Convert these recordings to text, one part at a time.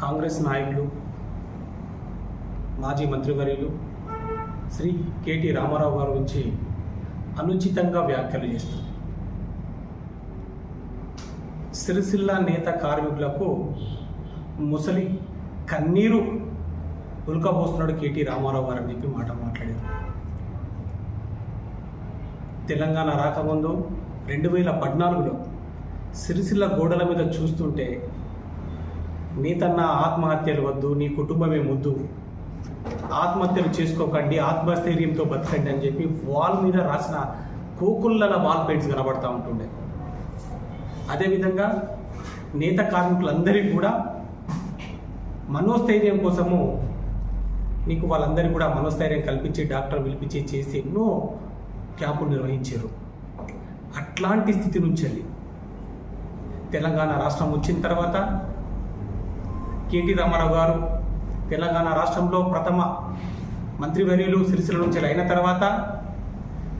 కాంగ్రెస్ నాయకులు మాజీ మంత్రివర్యులు శ్రీ కేటీ రామారావు గారి గురించి అనుచితంగా వ్యాఖ్యలు చేస్తారు సిరిసిల్ల నేత కార్మికులకు ముసలి కన్నీరు ఉల్కబోస్తున్నాడు కేటీ రామారావు గారు అని చెప్పి మాట మాట్లాడారు. తెలంగాణ రాకముందు రెండు వేల పద్నాలుగులో సిరిసిల్ల గోడల మీద చూస్తుంటే నీతన్న ఆత్మహత్యలు వద్దు నీ కుటుంబమే ముద్దు. ఆత్మహత్యలు చేసుకోకండి ఆత్మస్థైర్యంతో బతకండి అని చెప్పి వాల్ మీద రాసిన కోకుళ్ళల వాల్ పెయింట్స్ కనబడతా ఉంటుండే. అదేవిధంగా నేత కార్మికులందరికీ కూడా మనోస్థైర్యం కోసము నీకు వాళ్ళందరికీ కూడా మనోస్థైర్యం కల్పించి డాక్టర్ పిలిపించి చేసి ఎన్నో క్యాంపులు నిర్వహించారు. అట్లాంటి స్థితి నుంచి తెలంగాణ రాష్ట్రం వచ్చిన తర్వాత కేటీ రామారావు గారు తెలంగాణ రాష్ట్రంలో ప్రథమ మంత్రివర్యులు సిరిసిల నుంచి అయిన తర్వాత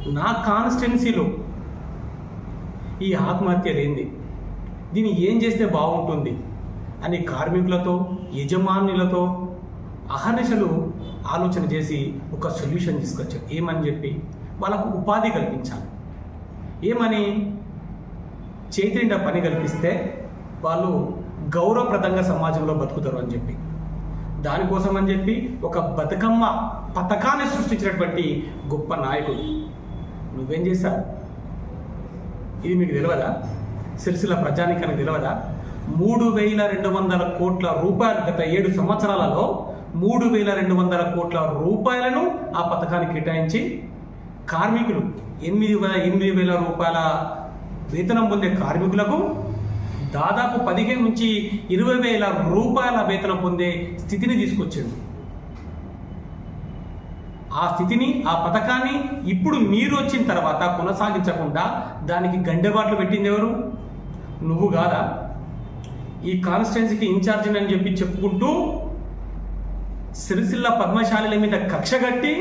నా కాన్స్టిట్యున్సీలో ఈ ఆత్మహత్య లేనిది దీన్ని ఏం చేస్తే బాగుంటుంది? అని కార్మికులతో యజమానులతో అహర్నిశలు ఆలోచన చేసి ఒక సొల్యూషన్ తీసుకొచ్చారు. ఏమని చెప్పి? వాళ్ళకు ఉపాధి కల్పించాలి. ఏమని? చేతి నిండా పని కల్పిస్తే వాళ్ళు గౌరవప్రదంగా సమాజంలో బతుకుతారు అని చెప్పి. దానికోసం అని చెప్పి ఒక బతుకమ్మ పథకాన్ని సృష్టించినటువంటి గొప్ప నాయకుడు. నువ్వేం చేశావు? ఇది మీకు తెలియదా సిరిసిల్ల ప్రజానికానికి తెలియదా మూడు వేల రెండు వందల కోట్ల రూపాయలు గత ఏడు సంవత్సరాలలో మూడు వేల రెండు వందల కోట్ల రూపాయలను ఆ పథకానికి కేటాయించి కార్మికులు ఎనిమిది వేల ఎనిమిది వేల రూపాయల వేతనం పొందే కార్మికులకు దాదాపు పదిహేను నుంచి ఇరవై వేల రూపాయల వేతనం పొందే స్థితిని తీసుకొచ్చింది. ఆ స్థితిని ఆ పథకాన్ని ఇప్పుడు మీరు వచ్చిన తర్వాత కొనసాగించకుండా దానికి గండెబాట్లు పెట్టింది ఎవరు? నువ్వు కాదా? ఈ కాన్స్టిట్యున్సీకి ఇన్ఛార్జిని అని చెప్పి చెప్పుకుంటూ సిరిసిల్ల పద్మశాలిల మీద కక్ష కట్టి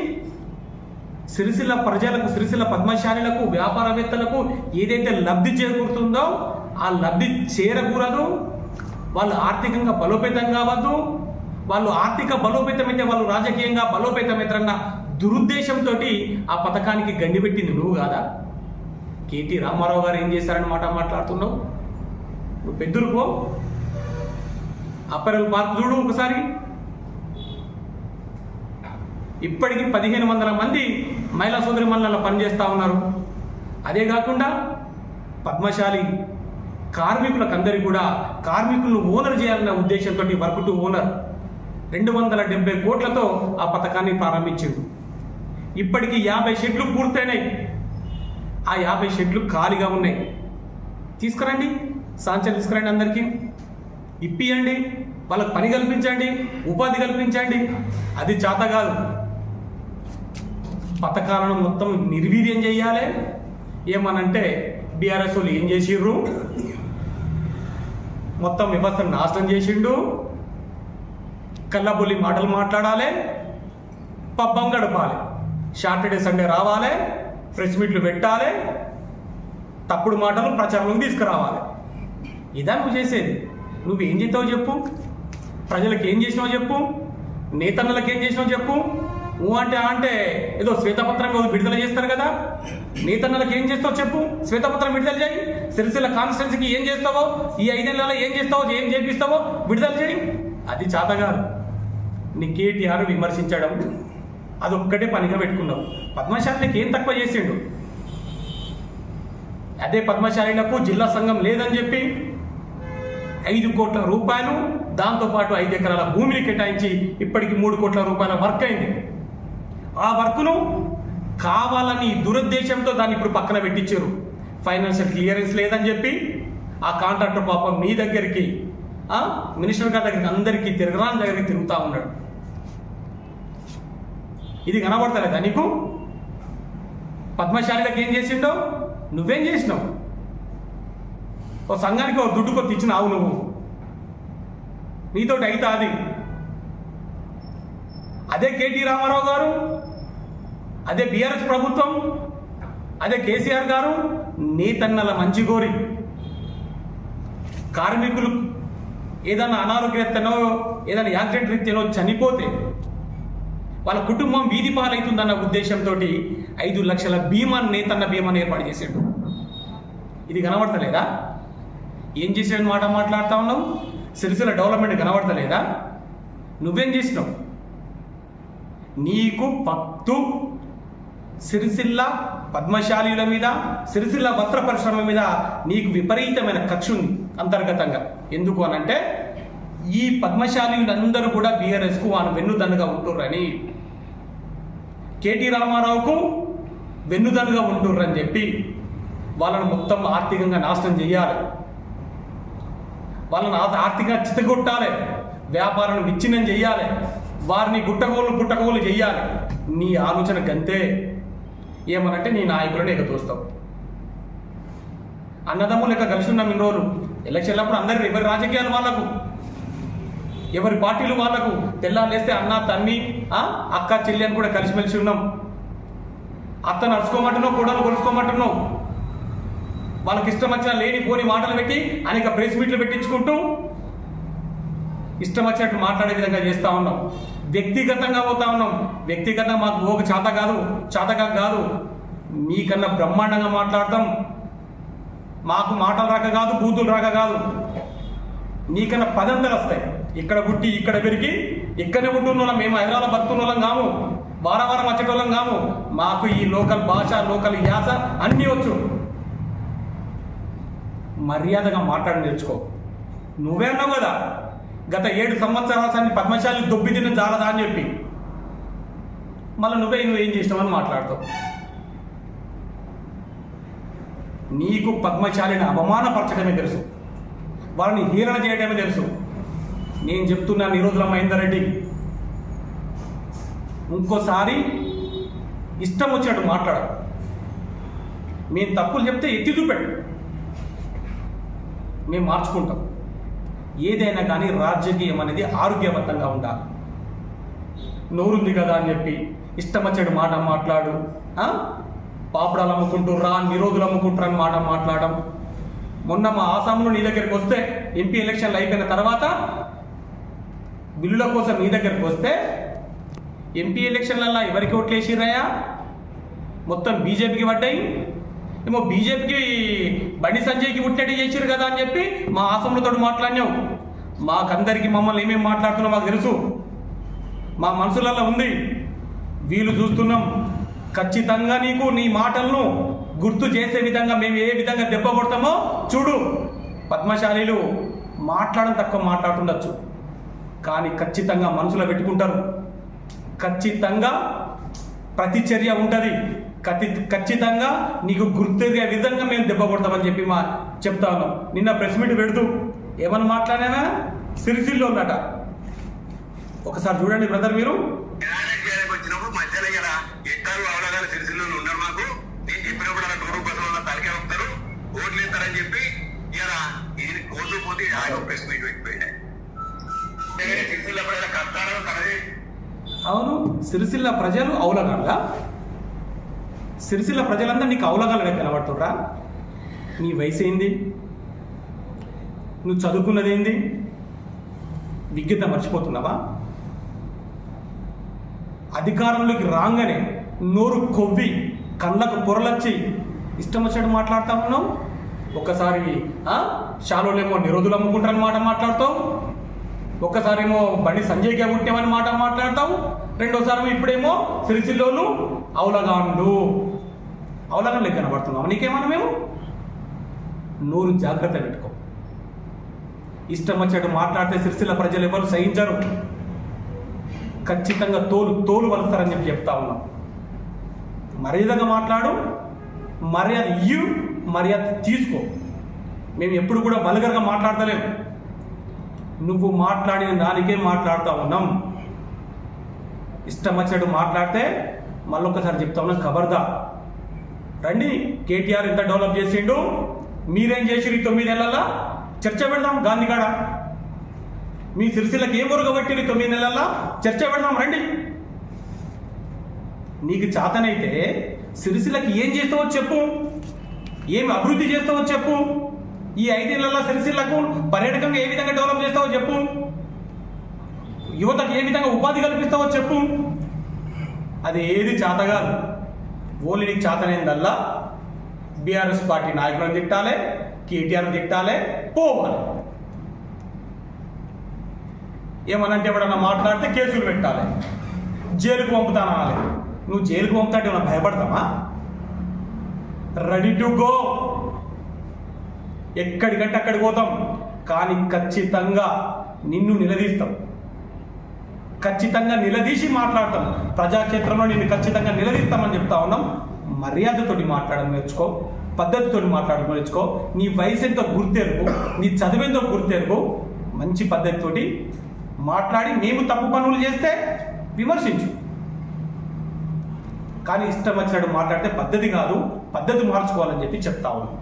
సిరిసిల్ల ప్రజలకు సిరిసిల్ల పద్మశాలిలకు వ్యాపారవేత్తలకు ఏదైతే లబ్ధి చేకూరుతుందో ఆ లబ్ధి చేరకూడదు. వాళ్ళు ఆర్థికంగా బలోపేతం కావద్దు. వాళ్ళు ఆర్థిక బలోపేతమైతే వాళ్ళు రాజకీయంగా బలోపేతమవుతారన్న దురుద్దేశంతో ఆ పథకానికి గండిపెట్టింది నువ్వు కాదా? కేటీ రామారావు గారు ఏం చేశారన్నమాట మాట్లాడుతున్నావు? నువ్వు పెద్దరుకో అప్పరల్ పార్క్ చూడు ఒకసారి. ఇప్పటికి పదిహేను వందల మంది మహిళా సోదరి మండలంలో పనిచేస్తూ ఉన్నారు. అదే కాకుండా పద్మశాలి కార్మికులకు అందరికీ కూడా కార్మికులను ఓనర్ చేయాలన్న ఉద్దేశంతో వర్క్ టు ఓనర్ రెండు వందల డెబ్బై కోట్లతో ఆ పథకాన్ని ప్రారంభించాడు. ఇప్పటికి యాభై షెడ్లు పూర్తయినాయి. ఆ యాభై షెడ్లు ఖాళీగా ఉన్నాయి. తీసుకురండి. సాంచలు తీసుకురండి అందరికీ. ఇప్పియండి. వాళ్ళకి పని కల్పించండి. ఉపాధి కల్పించండి. అది చేత కాదు. పథకాలను మొత్తం నిర్వీర్యం చేయాలి. ఏమనంటే బీఆర్ఎస్ వాళ్ళు ఏం చేసిర్రు? మొత్తం వ్యవస్థను నాశనం చేసిండు. కళ్ళబుల్లి మాటలు మాట్లాడాలి. పబ్బం గడపాలి. సాటర్డే సండే రావాలి. ప్రెస్ మీట్లు పెట్టాలి. తప్పుడు మాటలు ప్రచారంలోకి తీసుకురావాలి. ఇదా నువ్వు చేసేది. నువ్వేం చేస్తావు చెప్పు. ప్రజలకు ఏం చేసినావు చెప్పు. నేతన్నలకు ఏం చేసినావు చెప్పు. ఊ అంటే అంటే ఏదో శ్వేతపత్రం విడుదల చేస్తారు కదా. నేతన్నలకు ఏం చేస్తావు చెప్పు. శ్వేతపత్రం విడుదల చేయి. సిరిసిల్ల కాన్స్టిట్యున్సీకి ఏం చేస్తావో? ఈ ఐదేళ్ళలో ఏం చేస్తావో ఏం చేపిస్తావో విడుదల చేయి. అది చాతగారు నీ కేటీఆర్ విమర్శించడం అది ఒక్కటే పనిగా పెట్టుకున్నావు. పద్మశాలికి ఏం తక్కువ చేసిండు? అదే పద్మశాలిలకు జిల్లా సంఘం లేదని చెప్పి ఐదు కోట్ల రూపాయలు దాంతోపాటు ఐదు ఎకరాల భూమిని కేటాయించి ఇప్పటికి మూడు కోట్ల రూపాయల వర్క్ అయింది. ఆ వర్క్ను కావాలని దురుద్దేశంతో దాన్ని ఇప్పుడు పక్కన పెట్టించారు. ఫైనాన్షియల్ క్లియరెన్స్ లేదని చెప్పి ఆ కాంట్రాక్టర్ పాపం మీ దగ్గరికి మినిస్టర్ గారి దగ్గరికి అందరికీ తిరగరాని దగ్గరికి తిరుగుతూ ఉన్నాడు. ఇది కనబడతలేదా నీకు? పద్మశాలిలకు ఏం చేసిండో? నువ్వేం చేసినావు? ఓ సంఘానికి ఓ దుడ్డు కొత్త ఇచ్చినావు నువ్వు. నీతోటి అయితే అది. అదే కేటీ రామారావు గారు అదే బీఆర్ఎస్ ప్రభుత్వం అదే కేసీఆర్ గారు నీతన్నల మంచి కోరి కార్మికులు ఏదైనా అనారోగ్యతనో ఏదైనా యాక్సిడెంట్ రీత్యానో చనిపోతే వాళ్ళ కుటుంబం వీధి పాలవుతుందన్న ఉద్దేశంతో ఐదు లక్షల బీమాన్ని నేతన్న బీమాను ఏర్పాటు చేసాడు. ఇది కనబడతలేదా? ఏం చేసాడు మాట మాట్లాడుతా ఉన్నావు? సిరిసిల్ల డెవలప్మెంట్ కనబడతలేదా? నువ్వేం చేసినావు? నీకు పత్తు సిరిసిల్ల పద్మశాలీల మీద సిరిసిల్ల వస్త్ర పరిశ్రమ మీద నీకు విపరీతమైన కక్ష ఉంది అంతర్గతంగా. ఎందుకు అనంటే ఈ పద్మశాలీలందరూ కూడా బీఆర్ఎస్కు వాను వెన్నుదన్నుగా ఉంటుర్రని. కేటీ రామారావుకు వెన్నుదన్నుగా ఉంటుర్రని చెప్పి వాళ్ళను మొత్తం ఆర్థికంగా నాశనం చేయాలి వాళ్ళని ఆర్థికంగా చితగొట్టాలి వ్యాపారాన్ని విచ్ఛిన్నం చేయాలి వారిని గుట్టగోలు పుట్టగోలు చేయాలి నీ ఆలోచన కంతే ఏమనంటే నీ నాయకులను ఎగతూస్తావు అన్నదమ్ములు లెక్క కలిసి ఉన్నాం ఇన్ని రోజులు. ఎలక్షన్లప్పుడు అందరు ఎవరి రాజకీయాలు వాళ్ళకు? ఎవరి పార్టీలు వాళ్ళకు? తెల్లాలేస్తే అన్న తన్ని ఆ, అక్క చెల్లి అని కూడా కలిసిమెలిసి ఉన్నాం. అత్త నడుచుకోమంటున్నావు కూడలు కొలుసుకోమంటున్నావు. వాళ్ళకి ఇష్టం వచ్చిన లేని పోని మాటలు పెట్టి అనేక ప్రెస్ మీట్లు పెట్టించుకుంటూ ఇష్టం వచ్చినట్టు మాట్లాడే విధంగా చేస్తా ఉన్నాం. వ్యక్తిగతంగా పోతా ఉన్నాం. వ్యక్తిగతంగా మాకు ఒక చేత కాదు చేతగా కాదు. మీకన్నా బ్రహ్మాండంగా మాట్లాడతాం. మాకు మాటలు రాక కాదు బూతులు రాక కాదు. నీకన్నా పదంతలు వస్తాయి. ఇక్కడ పుట్టి ఇక్కడ పెరిగి ఇక్కడనే ఉంటున్న మేము హైదరాబాద్ బతుకున్న వాళ్ళం కాము. వారం వారం వచ్చేటోళ్ళం కాము. మాకు ఈ లోకల్ భాష లోకల్ యాస అన్నీ వచ్చు. మర్యాదగా మాట్లాడి నేర్చుకో. నువ్వే అన్నావు కదా గత ఏడు సంవత్సరాలు పద్మశాలి దొబ్బి తిన్న జాలదా అని చెప్పి. మళ్ళీ నువ్వే నువ్వేం చేసినావని మాట్లాడతావు. నీకు పద్మశాలిని అవమానపరచడమే తెలుసు. వాళ్ళని హీరణ చేయడమే తెలుసు. నేను చెప్తున్నాను ఈ రోజుల మహేందర్ రెడ్డి. ఇంకోసారి ఇష్టం వచ్చినట్టు మాట్లాడ. మేము తప్పులు చెప్తే ఎత్తి చూపెట్టు. మేము మార్చుకుంటాం. ఏదైనా కానీ రాజకీయం అనేది ఆరోగ్యవంతంగా ఉండాలి. నోరుంది కదా అని చెప్పి ఇష్టమచ్చడు మాట మాట్లాడు ఆ? పాపడాలు అమ్ముకుంటుర్రా నిరోధులు అమ్ముకుంటారు అని మాట మాట్లాడడం. మొన్న మా ఆసాంలో నీ దగ్గరికి వస్తే ఎంపీ ఎలక్షన్లు అయిపోయిన తర్వాత బిల్లుల కోసం నీ దగ్గరికి వస్తే ఎంపీ ఎలక్షన్లలో ఎవరికి ఓట్లేసిరాయా మొత్తం బీజేపీకి పడ్డాయి. ఏమో బీజేపీకి బండి సంజయ్కి పుట్టినట్టు చేసిరు కదా అని చెప్పి మా ఆసములతో మాట్లాడినావు. మాకందరికి మమ్మల్ని ఏమేమి మాట్లాడుతున్నా మాకు తెలుసు. మా మనసులలో ఉంది. వీలు చూస్తున్నాం. ఖచ్చితంగా నీకు నీ మాటలను గుర్తు చేసే విధంగా మేము ఏ విధంగా దెబ్బ కొడతామో చూడు. పద్మశాలీలు మాట్లాడడం తక్కువ మాట్లాడుతుండొచ్చు. కానీ ఖచ్చితంగా మనసులో పెట్టుకుంటారు. ఖచ్చితంగా ప్రతిచర్య ఉంటుంది. ఖచ్చి ఖచ్చితంగా నీకు గుర్తుగా విధంగా మేము దెబ్బ కొడతామని చెప్పి మా చెప్తాను నిన్న ప్రెస్ మీట్ పెడుతూ ఏమని మాట్లాడానా? సిరిసిల్లో ఉన్నట ఒకసారి చూడండి బ్రదర్ మీరు. చెప్పి ఇలా ఇది ప్రెస్ మీట్ సిరిసిల్లో ఎప్పుడైనా కష్టాలను తనది అవును సిరిసిల్ల ప్రజలు అవులగాళ్ళ సిరిసిల్ల ప్రజలందరూ నీకు అవులగాళ్ళగా కనబడుతుర్రా? నీ వయసు ఏంది నువ్వు చదువుకున్నదేంది? విజ్ఞత మర్చిపోతున్నావా? అధికారంలోకి రాగానే నోరు కొవ్వి కళ్ళకు పొరలొచ్చి ఇష్టం వచ్చినట్టు మాట్లాడుతా ఉన్నావు? ఒక్కసారి షాలోనేమో నిరోధులు అమ్ముకుంటారని మాట మాట్లాడతావు? ఒక్కసారేమో బండి సంజయ్గా పుట్టామని మాట మాట్లాడతావు? రెండోసారి ఇప్పుడేమో సిరిసిల్లోను అవులగాండు అవులగాండు లెక్క కనబడుతున్నావు నీకేమన్నా మేము? నోరు జాగ్రత్త పెట్టుకో. ఇష్టం వచ్చినట్టు మాట్లాడితే సిరిసిల్ల ప్రజలు ఎవరు సహించరు. ఖచ్చితంగా తోలు తోలు వలుస్తారని చెప్పి చెప్తా ఉన్నాం. మర్యాదగా మాట్లాడు మర్యాద ఇయ్యు మర్యాద తీసుకో. మేము ఎప్పుడు కూడా బలగరగా మాట్లాడతలేము నువ్వు మాట్లాడిన దానికే మాట్లాడుతూ ఉన్నాం. ఇష్టం వచ్చినట్టు మాట్లాడితే మళ్ళొక్కసారి చెప్తా ఉన్నాం ఖబర్దా రండి కేటీఆర్ ఎంత డెవలప్ చేసిండు. మీరేం చేసిరు ఈ తొమ్మిది నెలల్లో? చర్చ పెడదాం గాంధీగాడ మీ సిరిసిల్లకి ఏం ఒరగబట్టిరు తొమ్మిది నెలల్లో? చర్చ పెడదాం రండి. నీకు చాతనైతే సిరిసిల్లకి ఏం చేస్తావో చెప్పు. ఏం అభివృద్ధి చేస్తావో చెప్పు. ఈ ఐదేళ్ళలో సిరిసిల్లకు పర్యాటకంగా ఏ విధంగా డెవలప్ చేస్తావో చెప్పు. యువతకు ఏ విధంగా ఉపాధి కల్పిస్తావో చెప్పు. అది ఏది చేతగాదు ఓలిని చాతనేందల్లా? బీఆర్ఎస్ పార్టీ నాయకులను తిట్టాలి కేటీఆర్ని తిట్టాలి పోవాలి. ఏమనంటే ఎవడన్నా మాట్లాడితే కేసులు పెట్టాలి. జైలుకు పంపుతానాలి నువ్వు జైలుకు పంపుతాంటే ఏమన్నా భయపడతామా రెడీ టు గో ఎక్కడికంటే అక్కడికి పోతాం. కానీ ఖచ్చితంగా నిన్ను నిలదీస్తాం. ఖచ్చితంగా నిలదీసి మాట్లాడతాం. ప్రజాక్షేత్రంలో నిన్ను ఖచ్చితంగా నిలదీస్తామని చెప్తా ఉన్నాం. మర్యాదతోటి మాట్లాడడం నేర్చుకో. పద్ధతితో మాట్లాడడం నేర్చుకో. నీ వయసు ఎంతో గుర్తెరుగు. నీ చదువెంతో గుర్తెరుగు. మంచి పద్ధతితోటి మాట్లాడి మేము తప్పు పనులు చేస్తే విమర్శించు. కానీ ఇష్టం వచ్చినట్టు మాట్లాడితే పద్ధతి కాదు. పద్ధతి మార్చుకోవాలని చెప్పి చెప్తా ఉన్నాం.